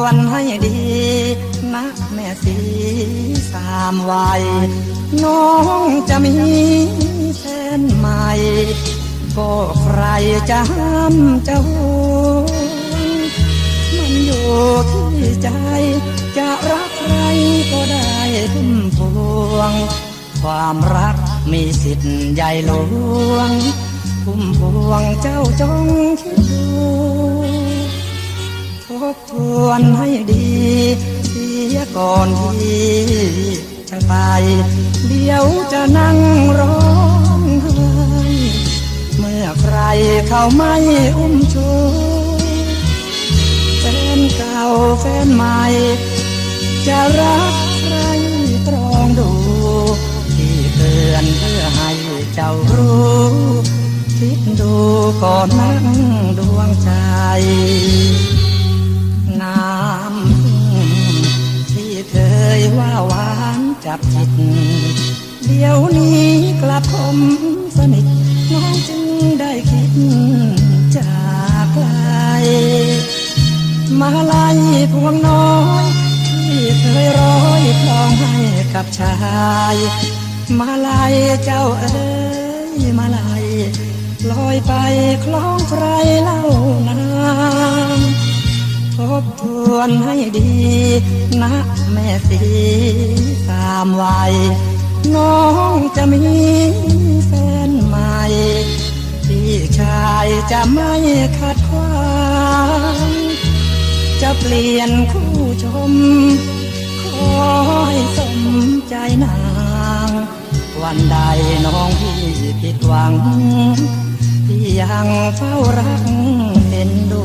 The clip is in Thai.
วนให้ดีนะแม่สีสามวัย น้องจะมีแฟนใหม่ ก็ใครจะห้ามจะหวมันอยู่ที่ใจ จะรักใครก็ได้ทุ่มพวง ความรักมีสิทธิ์ใหญ่หลวงพุ่มพวงเจ้าจงคิดดู บทวนให้ดีเสียก่อนที่จะไป เดี๋ยวจะนั่งร้องไห้เมื่อใครเขาไม่อุ้มชูแฟนเก่าแฟนใหม่ จะรักใครตรองดู ที่เตือนเพื่อให้เจ้ารู้ คิดดูก่อนนั่งับจิต เดี๋ยวนี้กลับคมสนิทน้องจึงได้คิดจากไกลมาลายพวงน้อยที่เคยร้อยคลองให้กับชาย มาลายเจ้าเอ๋ยมาลายลอยไปคล้องใครเล่านางทบทวนให้ดีนะแม่สี สามวัยน้องจะมีแฟนใหม่ พี่ชายจะไม่ขัดขวางจะเปลี่ยนคู่ชม ขอให้สมใจนาง วันใดน้องพี่ผิดหวัง พี่ยังเฝ้ารักเห็นดู